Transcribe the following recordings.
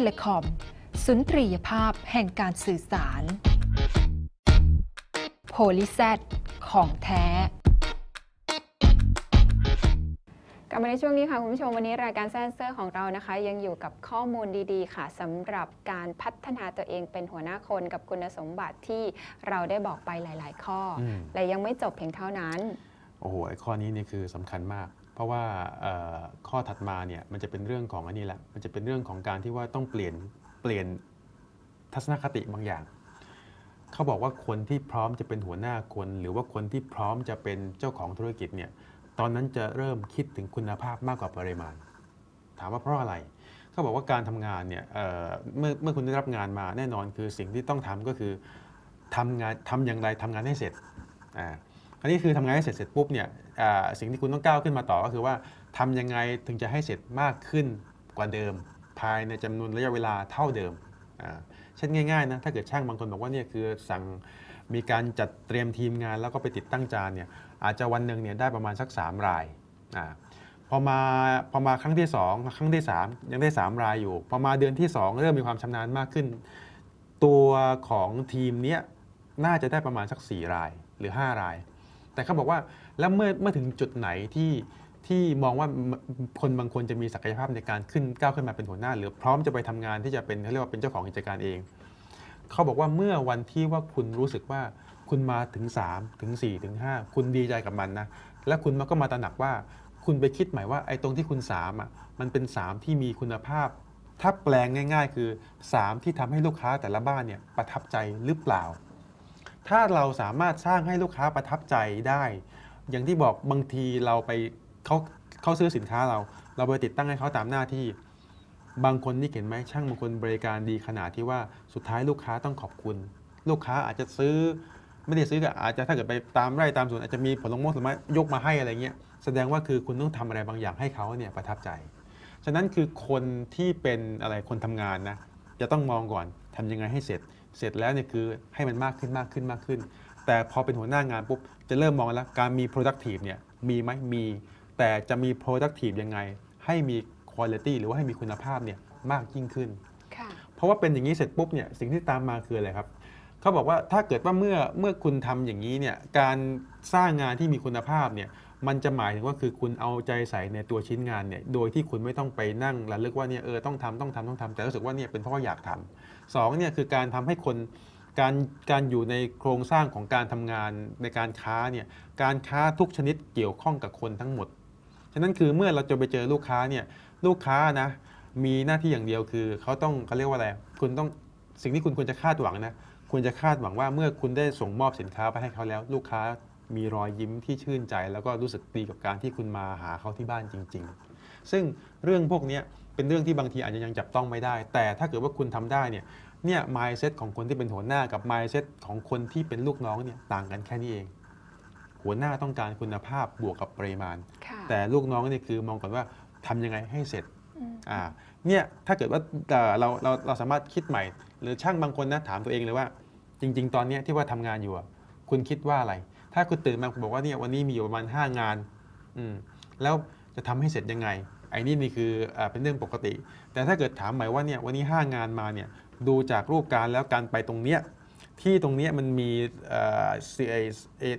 Cat Telecom สุนทรียภาพแห่งการสื่อสาร โพลิแซของแท้กลับมาในช่วงนี้ค่ะคุณผู้ชมวันนี้รายการแซนเซอร์ของเรานะคะ ยังอยู่กับข้อมูลดีๆ ค่ะสำหรับการพัฒนาตัวเองเป็นหัวหน้าคนกับคุณสมบัติที่เราได้บอกไปหลาย ๆ ข้ออมและยังไม่จบเพียงเท่านั้น โอ้โหไอ้ข้อนี้นี่คือสำคัญมากเพ ราะว่าข้อถัดมาเนี่ยมันจะเป็นเรื่องของอันนี้แหละ มันจะเป็นเรื่องของการที่ว่าต้องเปลี่ยนเปลี่ยนทัศนคติบางอย่าง เขาบอกว่าคนที่พร้อมจะเป็นหัวหน้าคน หรือว่าคนที่พร้อมจะเป็นเจ้าของธุรกิจเนี่ยตอนนั้นจะเริ่มคิดถึงคุณภาพมากกว่าปริมาณ ถามว่าเพราะอะไรเขาบอกว่าการทำงานเนี่ยเเมื่อเมื่อคุณได้รับงานมาแน่นอนคือสิ่งที่ต้องทำก็คือทำงานทำอย่างไรทำงานให้เสร็จอ่า อันนี้คือทำงานให้เสร็จเสร็จปุ๊บเนี่ยสิ่งที่คุณต้องก้าวขึ้นมาต่อก็คือว่าทำยังไงถึงจะให้เสร็จมากขึ้นกว่าเดิม ภายในจำนวนระยะเวลาเท่าเดิมเช่นง่ายๆนะถ้าเกิดช่างบางคนบอกว่าเนี่ยคือสั่งมีการจัดเตรียมทีมงานแล้วก็ไปติดตั้งจานเนี่ยอาจจะวันหนึ่งเนี่ยได้ประมาณสัก 3 รายอ่าพอมาพอมาครั้งที่ 2 ครั้งที่ 3 ยังได้ 3 รายอยู่ พอมาเดือนที่ 2 เริ่มมีความชำนาญมากขึ้น ตัวของทีมเนี้ยน่าจะได้ประมาณสัก 4 รายหรือ 5 ราย แต่เขาบอกว่าแล้วเมื่อเมื่อถึงจุดไหนที่ที่มองว่าคนบางคนจะมีศักยภาพในการขึ้นก้าวขึ้นมาเป็นหัวหน้า หรือพร้อมจะไปทำงานที่จะเป็นเขาเรียกว่าเป็นเจ้าของกิจการเอง เขาบอกว่าเมื่อวันที่ว่าคุณรู้สึกว่าคุณมาถึง 3 ถึง 4 ถึง 5 คุณดีใจกับมันนะ และคุณก็มาตระหนักว่า คุณไปคิดใหม่ว่าไอ้ตรงที่คุณ3อะมันเป็น 3 ที่มีคุณภาพ ถ้าแปลงง่าย ๆ คือ 3 ที่ทำให้ลูกค้าแต่ละบ้านเนี่ยประทับใจหรือเปล่า ถ้าเราสามารถสร้างให้ลูกค้าประทับใจได้ อย่างที่บอกบางทีเราไปเขาเขาซื้อสินค้าเรา เราไปติดตั้งให้เขาตามหน้าที่ บางคนนี่เห็นไหมช่างบางคนบริการดีขนาดที่ว่าสุดท้ายลูกค้าต้องขอบคุณ ลูกค้าอาจจะซื้อไม่ได้ซื้อก็อาจจะถ้าเกิดไปตามไร่ตามสวนอาจจะมีผลมงผลไม้ยกมาให้อะไรเงี้ยแสดงว่าคือคุณต้องทำอะไรบางอย่างให้เขาเนี่ยประทับใจ ฉะนั้นคือคนที่เป็นอะไรคนทำงานนะจะต้องมองก่อนทำยังไงให้เสร็จ เสร็จแล้วเนี่ยคือให้มันมากขึ้นมากขึ้นมากขึ้น แต่พอเป็นหัวหน้างานปุ๊บจะเริ่มมองแล้วการมี productive เนี่ยมีไหมมี แต่จะมี productive ยังไง ให้มี quality หรือว่าให้มีคุณภาพเนี่ยมากยิ่งขึ้น เพราะว่าเป็นอย่างนี้เสร็จปุ๊บเนี่ยสิ่งที่ตามมาคืออะไรครับเขาบอกว่าถ้าเกิดว่าเมื่อเมื่อคุณทำอย่างนี้เนี่ยการสร้างงานที่มีคุณภาพเนี่ยมันจะหมายถึงว่าคือคุณเอาใจใส่ในตัวชิ้นงานเนี่ยโดยที่คุณไม่ต้องไปนั่งระลึกว่าเนี่ยเออต้องทำต้องทำต้องทำแต่รู้สึกว่าเนี่ยเป็นเพราะอยากทำ สองเนี่ยคือการทำให้คนการการอยู่ในโครงสร้างของการทำงานในการค้าเนี่ยการค้าทุกชนิดเกี่ยวข้องกับคนทั้งหมด ฉะนั้นคือเมื่อเราจะไปเจอลูกค้าเนี่ยลูกค้านะมีหน้าที่อย่างเดียวคือเขาต้องเขาเรียกว่าอะไรคุณต้องสิ่งที่คุณควรจะคาดหวังนะคุณจะคาดหวังว่าเมื่อคุณได้ส่งมอบสินค้าไปให้เขาแล้ว ลูกค้ามีรอยยิ้มที่ชื่นใจ แล้วก็รู้สึกดีกับการที่คุณมาหาเขาที่บ้านจริง ๆ ซึ่งเรื่องพวกนี้ เป็นเรื่องที่บางทีอาจจะยังจับต้องไม่ได้ แต่ถ้าเกิดว่าคุณทำได้เนี่ยเนี่ย mindset ของคนที่เป็นหัวหน้ากับ mindset ของคนที่เป็นลูกน้องเนี่ยต่างกันแค่นี้เอง หัวหน้าต้องการคุณภาพบวกกับปริมาณค่ะแต่ลูกน้องเนี่ยคือมองก่อนว่าทำยังไงให้เสร็จอืมอ่าเนี่ยถ้าเกิดว่าเอ่อเราเราเราสามารถคิดใหม่ หรือช่างบางคนนะถามตัวเองเลยว่า จริง ๆ ตอนเนี้ยที่ว่าทำงานอยู่อะคุณคิดว่าอะไร ถ้าคุณตื่นมาคุณบอกว่าเนี่ยวันนี้มีอยู่ประมาณ5งานอืมแล้วจะทำให้เสร็จยังไง ไอ้นี่นี่คืออาเป็นเรื่องปกติ แต่ถ้าเกิดถามใหม่ว่าเนี่ยวันนี้ 5 งานมาเนี่ยดูจากรูปการแล้วการไปตรงเนี้ยที่ตรงเนี้ยมันมีเอ่อ CA เอ่อ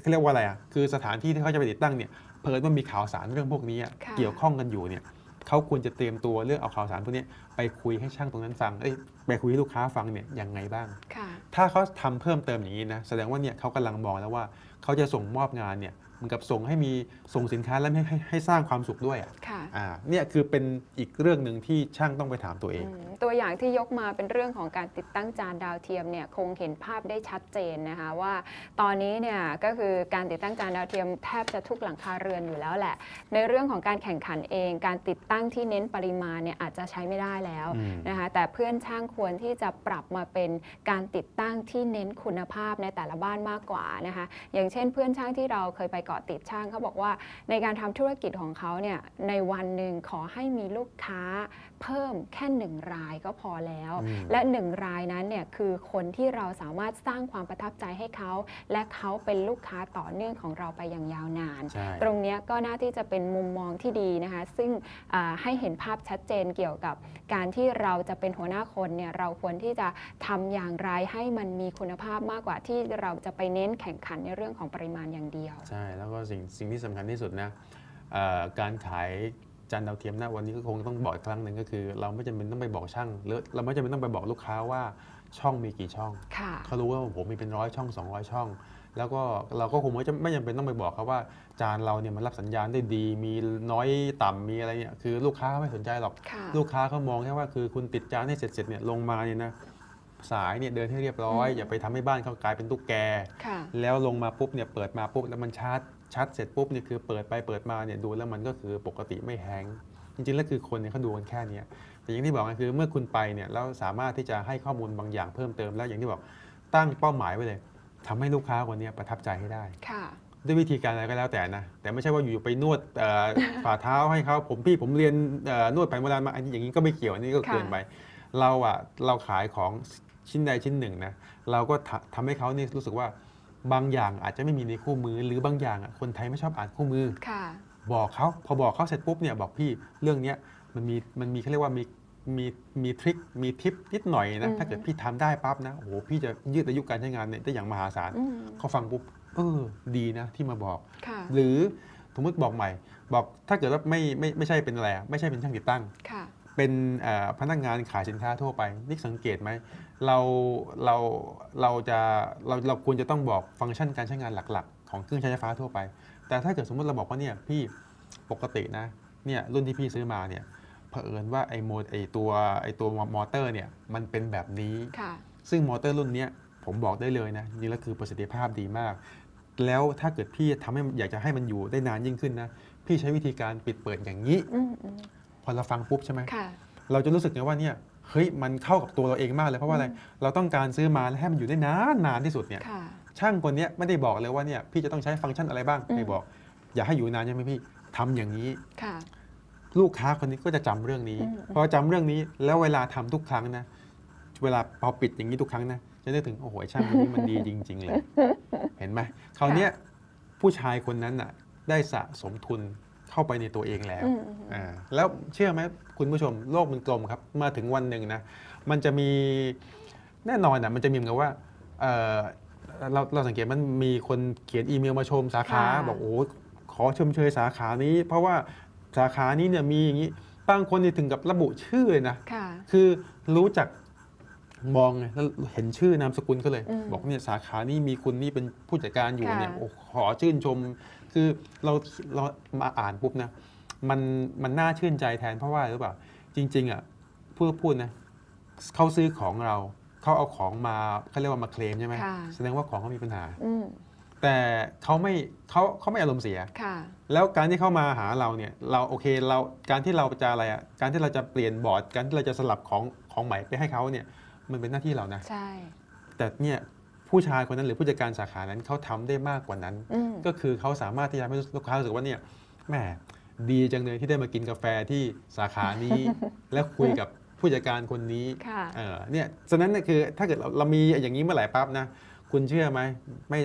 เขาเรียกว่าอะไรอะคือสถานที่ที่เขาจะไปติดตั้งเนี่ยเพิ่นว่ามีข่าวสารเรื่องพวกนี้อะค่ะเกี่ยวข้องกันอยู่เนี่ยเขาควรจะเตรียมตัวเรื่องเอาข่าวสารพวกนี้ไปคุยให้ช่างตรงนั้นฟังเอ้ยไปคุยให้ลูกค้าฟังเนี่ยยังไงบ้างค่ะถ้าเขาทำเพิ่มเติมอย่างนี้นะแสดงว่าเนี่ยเขากำลังมองแล้วว่าเขาจะส่งมอบงานเนี่ยเห มือนกับส่งให้มีส่งสินค้าแล้วให้ให้ให้สร้างความสุขด้วยอะค่ะ อ่าเนี่ยคือเป็นอีกเรื่องหนึ่งที่ช่างต้องไปถามตัวเองอืมตัวอย่างที่ยกมาเป็นเรื่องของการติดตั้งจานดาวเทียมเนี่ยคงเห็นภาพได้ชัดเจนนะคะว่า ตอนนี้เนี่ยก็คือการติดตั้งจานดาวเทียมแทบจะทุกหลังคาเรือนอยู่แล้วแหละ ในเรื่องของการแข่งขันเอง การติดตั้งที่เน้นปริมาณเนี่ยอาจจะใช้ไม่ได้แล้วอืมนะคะแต่เพื่อนช่างควรที่จะปรับมาเป็นการติดตั้งที่เน้นคุณภาพในแต่ละบ้านมากกว่านะคะอย่างเช่น เพื่อนช่างที่เราเคยไปก่อนาะติดช่างเขาบอกว่าในการทำธุรกิจของเขาเนี่ยในวันหนึ่งขอให้มีลูกค้าเพิ่มแค่หนึ่งรายก็พอแล้วอืมและหนึ่งรายนั้นเนี่ยคือคนที่เราสามารถสร้างความประทับใจให้เขา และเขาเป็นลูกค้าต่อเนื่องของเราไปอย่างยาวนานใช่ตรงเนี้ยก็น่าที่จะเป็นมุมมองที่ดีนะคะ ซึ่งอ่าให้เห็นภาพชัดเจนเกี่ยวกับการที่เราจะเป็นหัวหน้าคนเนี่ยเราควรที่จะทำอย่างไรให้มันมีคุณภาพมากกว่าที่เราจะไปเน้นแข่งขันในเรื่องของปริมาณอย่างเดียวใช่แล้วก็สิ่งสิ่งที่สำคัญที่สุดนะเอ่อการขายจานดาวเทียมนะวันนี้ก็คงต้องบอกอีกครั้งหนึ่งก็คือ เราไม่จำเป็นต้องไปบอกช่างหรือเราไม่จำเป็นต้องไปบอกลูกค้าว่าช่องมีกี่ช่องค่ะเขารู้ว่าผมมีเป็นร้อยช่อง 200 ช่อง แล้วก็เราก็คงไม่จำไม่จำเป็นต้องไปบอกเขาว่า จานเราเนี่ยมันรับสัญญาณได้ดี มีน้อยต่ำมีอะไรเนี่ยคือลูกค้าไม่สนใจหรอกค่ะลูกค้าเขามองแค่ว่าคือคุณติดจานให้เสร็จๆเนี่ยลงมาเนี่ยนะ สายเนี่ยเดินให้เรียบร้อยอืมอย่าไปทำให้บ้านเขากลายเป็นตุ๊กแกค่ะแล้วลงมาปุ๊บเนี่ยเปิดมาปุ๊บแล้วมันชาร์จชาร์จเสร็จปุ๊บเนี่ยคือเปิดไปเปิดมาเนี่ยดูแล้วมันก็คือปกติไม่แฮงก์จริงๆแล้วคือคนเนี่ยเขาดูกันแค่เนี้ยแต่อย่างที่บอกก็คือเมื่อคุณไปเนี่ยแล้วสามารถที่จะให้ข้อมูลบางอย่างเพิ่มเติมแล้วอย่างที่บอกตั้งเป้าหมายไว้เลยทำให้ลูกค้าคนเนี้ยประทับใจให้ได้ค่ะด้วยวิธีการอะไรก็แล้วแต่นะ แต่ไม่ใช่ว่าอยู่ๆไปนวดเอ่อฝ่าเท้าให้เขาผมพี่ผมเรียนเอ่อนวดแผนโบราณมาอันนี้อย่างนี้ก็ไม่เกี่ยวอันนี้ก็ค่ะเกินไปเราอะเราขายของ ชิ้นใดชิ้นหนึ่งนะเราก็ทำทำให้เขานี่รู้สึกว่าบางอย่างอาจจะไม่มีในคู่มือ หรือบางอย่างอะคนไทยไม่ชอบอ่านคู่มือค่ะบอกเขาพอบอกเขาเสร็จปุ๊บเนี่ยบอกพี่เรื่องเนี้ยมันมีมันมีเขาเรียกว่ามีมีมีทริค มีทิปนิดหน่อยนะอืมถ้าเกิดพี่ทำได้ปั๊บนะ โอ้โห พี่จะยืดอายุการใช้งานเนี่ยได้อย่างมหาศาลอืมเขาฟังปุ๊บ เออ ดีนะที่มาบอกค่ะหรือสมมติบอกใหม่ บอกถ้าเกิดว่าไม่ไม่ไม่ใช่เป็นอะไรอะไม่ใช่เป็นช่างติดตั้งค่ะ เป็นเอ่อพนักงานขายสินค้าทั่วไปนิกสังเกตไหมเราเราเราจะเราเราควรจะต้องบอกฟังก์ชันการใช้งานหลักๆ ของเครื่องใช้ไฟฟ้าทั่วไป แต่ถ้าเกิดสมมติเราบอกว่าเนี่ยพี่ปกตินะเนี่ยรุ่นที่พี่ซื้อมาเนี่ยเผอิญว่าไอ้โมไอ้ตัวไอ้ตัวมอเตอร์เนี่ยมันเป็นแบบนี้ค่ะซึ่งมอเตอร์รุ่นเนี้ยผมบอกได้เลยนะจริงๆแล้วคือประสิทธิภาพดีมาก แล้วถ้าเกิดพี่ทำให้อยากจะให้มันอยู่ได้นานยิ่งขึ้นนะพี่ใช้วิธีการปิดเปิดอย่างนี้อืมอืม พอเราฟังปุ๊บใช่ไหมค่ะเราจะรู้สึกไงว่าเนี่ยเฮ้ยมันเข้ากับตัวเราเองมากเลยเพราะว่าอะไรเราต้องการซื้อมาแล้วให้มันอยู่ได้นานนานที่สุดเนี่ยค่ะช่างคนเนี้ยไม่ได้บอกเลยว่าเนี่ยพี่จะต้องใช้ฟังก์ชันอะไรบ้างอืมไม่บอก อยากให้อยู่นานใช่ไหมพี่ทำอย่างนี้ค่ะลูกค้าคนนี้ก็จะจำเรื่องนี้อืมพอจำเรื่องนี้แล้วเวลาทำทุกครั้งนะ เวลาพอปิดอย่างนี้ทุกครั้งนะจะนึกถึงโอ้โหไอ้ช่างคนนี้มันดีจริง ๆ เลย เห็นไหมคราวเนี้ยผู้ชายคนนั้นน่ะ ได้สะสมทุน เข้าไปในตัวเองแล้วอืมอืมอ่าแล้วเชื่อไหมคุณผู้ชมโลกมันกลมครับ มาถึงวันหนึ่งนะมันจะมีแน่นอนอะมันจะมีเหมือนกับว่าเอ่อเราเราสังเกตมันมีคนเขียนอีเมลมาชมสาขาค่ะบอกโอ้ขอชมเชยสาขานี้ เพราะว่าสาขานี้เนี่ยมีอย่างนี้บางคนนี่ถึงกับระบุชื่อเลยนะค่ะคือรู้จักมองไงแล้วเห็นชื่อนามสกุลก็เลยอืมบอกเนี่ยสาขานี้มีคุณนี่เป็นผู้จัดการอยู่ค่ะเนี่ยโอ้ขอชื่นชม คือเราเรามาอ่านปุ๊บนะมันมันน่าชื่นใจแทนเพราะว่าอะไรหรือเปล่าจริง ๆอะพูดพูดนะเขาซื้อของเราเขาเอาของมาเขาเรียกว่ามาเคลมใช่ไหมค่ะแสดงว่าของเขามีปัญหาอืมแต่เขาไม่เขาเขาไม่อารมณ์เสียค่ะแล้วการที่เข้ามาหาเราเนี่ยเราโอเคเราการที่เราจะอะไรอะการที่เราจะเปลี่ยนบอร์ด การที่เราจะสลับของของใหม่ไปให้เขาเนี่ยมันเป็นหน้าที่เรานะใช่ แต่เนี่ย ผู้ชายคนนั้นหรือผู้จัดการสาขานั้นเขาทำได้มากกว่านั้นอืมก็คือเขาสามารถที่จะทำให้ลูกค้ารู้สึกว่าเนี่ยแหมดีจังเลยที่ได้มากินกาแฟที่สาขานี้ และคุยกับผู้จัดการคนนี้ค่ะเออเนี่ยฉะนั้นเนี่ยคือถ้าเกิดเราเรามีอย่างนี้เมื่อไหร่ปั๊บนะคุณเชื่อไหมไม่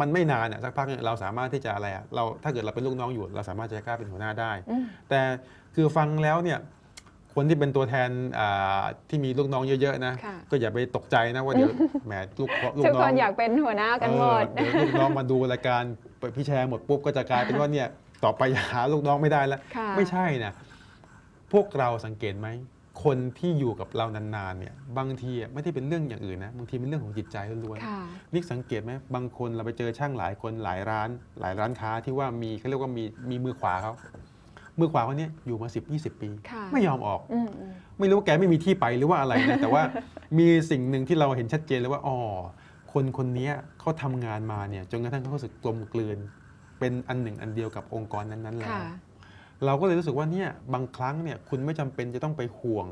มันไม่นานอะสักพักเนี่ยเราสามารถที่จะอะไรอะเราถ้าเกิดเราเป็นลูกน้องอยู่ เราสามารถจะกล้าเป็นหัวหน้าได้อืมแต่คือฟังแล้วเนี่ย คนที่เป็นตัวแทนอ่าที่มีลูกน้องเยอะๆนะค่ะก็อย่าไปตกใจนะว่าเดี๋ยวแหมลูกลูกทุกน้คองนอยากเป็นหัวหน้ากันหมดเออเดี๋ยวลูกน้องมาดูรายการเปิดพี่แชร์หมดปุ๊บก็จะกลายเป็นว่าเนี่ยต่อไปหาลูกน้องไม่ได้แล้วค่ะไม่ใช่นะพวกเราสังเกตไหมคนที่อยู่กับเรานานๆเนี่ยบางทีอะไม่ได้เป็นเรื่องอย่างอื่นนะบางทีเป็นเรื่องของจิตใจล้วนๆค่ะนิกสังเกตไหมบางคนเราไปเจอช่างหลายคนหลายร้าน หลายร้านค้าที่ว่ามีเขาเรียกว่ามีมีมือขวาเขา มือขวาคนเนี้ยอยู่มา 10 20 ปีค่ะไม่ยอมออกอืมอืมไม่รู้ว่าแกไม่มีที่ไปหรือว่าอะไรนะแต่ว่ามีสิ่งหนึ่งที่เราเห็นชัดเจนเลยว่าอ๋อคนคนนี้เขาทำงานมาเนี่ยจนกระทั่งเขารู้สึกกลมกลืน เป็นอันหนึ่งอันเดียวกับองค์กรนั้นๆแล้วค่ะ เราก็เลยรู้สึกว่าเนี่ยบางครั้งเนี่ยคุณไม่จำเป็นจะต้องไปห่วง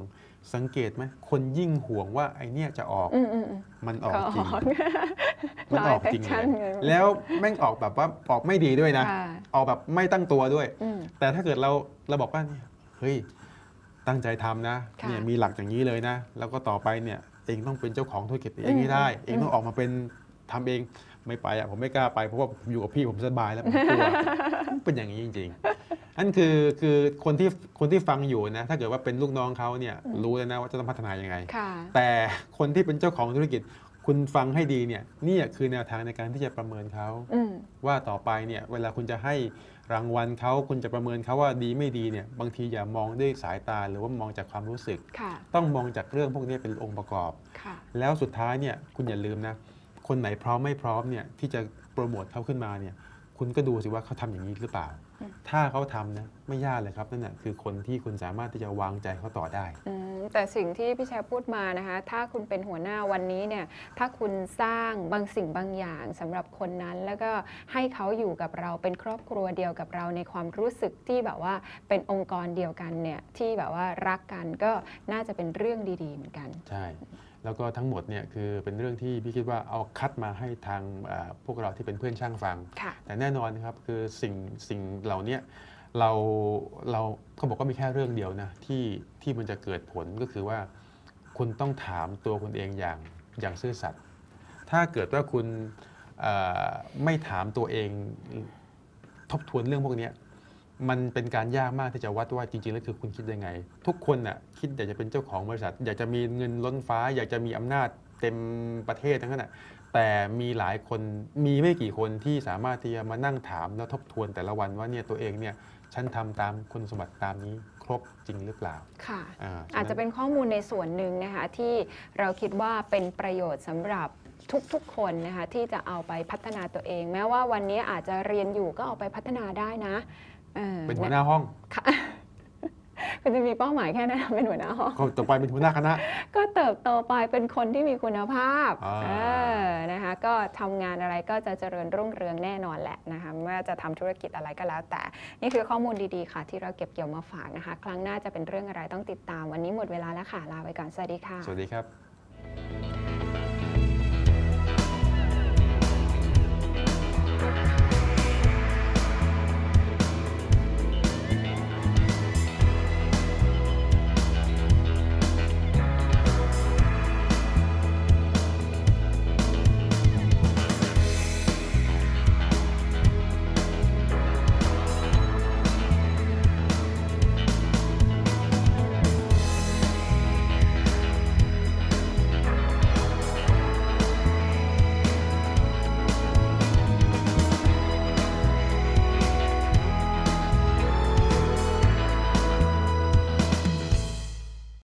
สังเกตไหมคนยิ่งห่วงว่าไอเนี่ยจะออกอืมอืมอืมมันออกจริงก็ออกมันออกจริงรอ infection เลยไงแล้วแม่งออกแบบว่าออกไม่ดีด้วยนะค่ะออกแบบไม่ตั้งตัวด้วยอืมแต่ถ้าเกิดเราเราบอกว่าเนี่ยเฮ้ยตั้งใจทำนะค่ะเนี่ยมีหลักอย่างนี้เลยนะ แล้วก็ต่อไปเนี่ยเองต้องเป็นเจ้าของธุรกิจเองให้ได้อืมเองต้องออกมาเป็นทำเอง ไม่ไปอะผมไม่กล้าไปเพราะว่าผมอยู่กับพี่ผมสบายแล้วผมกลัวเป็นอย่างนี้จริงๆอันคือคือคนที่คนที่ฟังอยู่นะถ้าเกิดว่าเป็นลูกน้องเขาเนี่ยรู้แล้วนะว่าจะต้องพัฒนายังไงค่ะแต่คนที่เป็นเจ้าของธุรกิจคุณฟังให้ดีเนี่ยนี่คือแนวทางในการที่จะประเมินเขาอืมว่าต่อไปเนี่ยเวลาคุณจะให้รางวัลเขาคุณจะประเมินเขาว่าดีไม่ดีเนี่ยบางทีอย่ามองด้วยสายตาหรือว่ามองจากความรู้สึกค่ะต้องมองจากเรื่องพวกนี้เป็นองค์ประกอบค่ะแล้วสุดท้ายเนี่ยคุณอย่าลืมนะ คนไหนพร้อมไม่พร้อมเนี่ยที่จะโปรโมทเขาขึ้นมาเนี่ยคุณก็ดูสิว่าเขาทำอย่างนี้หรือเปล่าอืมถ้าเขาทำนะไม่ยากเลยครับนั่นแหะคือคนที่คุณสามารถที่จะวางใจเขาต่อได้อืมแต่สิ่งที่พี่แชร์พูดมานะคะ ถ้าคุณเป็นหัวหน้าวันนี้เนี่ย ถ้าคุณสร้างบางสิ่งบางอย่างสำหรับคนนั้น แล้วก็ให้เขาอยู่กับเราเป็นครอบครัวเดียวกับเราในความรู้สึกที่แบบว่าเป็นองค์กรเดียวกันเนี่ยที่แบบว่ารักกันก็น่าจะเป็นเรื่องดี ๆ เหมือนกัน ใช่ แล้วก็ทั้งหมดเนี่ยคือเป็นเรื่องที่พี่คิดว่าเอาคัดมาให้ทางเอ่อพวกเราที่เป็นเพื่อนช่างฟังค่ะแต่แน่นอนนะครับคือสิ่งสิ่งเหล่าเนี้ยเราเราเขาบอกว่ามีแค่เรื่องเดียวนะที่ที่มันจะเกิดผลก็คือว่า คุณต้องถามตัวคุณเองอย่างอย่างซื่อสัตย์ถ้าเกิดว่าคุณเอ่อไม่ถามตัวเองทบทวนเรื่องพวกเนี้ย มันเป็นการยากมากที่จะวัดว่าจริงๆแล้วคือคุณคิดยังไง ทุกคนน่ะคิดอยากจะเป็นเจ้าของบริษัท อยากจะมีเงินล้นฟ้า อยากจะมีอำนาจเต็มประเทศทั้งนั้นน่ะแต่มีหลายคนมีไม่กี่คนที่สามารถที่จะมานั่งถามแล้วทบทวนแต่ละวันว่าเนี่ยตัวเองเนี่ยฉันทำตามคุณสมบัติตามนี้ครบจริงหรือเปล่า ค่ะอ่าอาจจะเป็นข้อมูลในส่วนหนึ่งนะคะที่เราคิดว่าเป็นประโยชน์สำหรับทุกๆคนนะคะที่จะเอาไปพัฒนาตัวเอง แม้ว่าวันนี้อาจจะเรียนอยู่ก็เอาไปพัฒนาได้นะออ เป็นหัวหน้าห้องค่ะคุณจะมีเป้าหมายแค่นั้นเป็นหัวหน้าห้องก็ต่อไปเป็นหัวหน้าคณะ ก็เติบโตไปเป็นคนที่มีคุณภาพอ่าเออนะคะก็ทำงานอะไรก็จะเจริญรุ่งเรืองแน่นอนแหละนะคะไม่ว่าจะทำธุรกิจอะไรก็แล้ว แต่นี่คือข้อมูลดีๆค่ะ ที่เราเก็บเกี่ยวมาฝากนะคะ ครั้งหน้าจะเป็นเรื่องอะไรต้องติดตามวันนี้หมดเวลาแล้วค่ะลาไปก่อนสวัสดีค่ะ สวัสดีครับ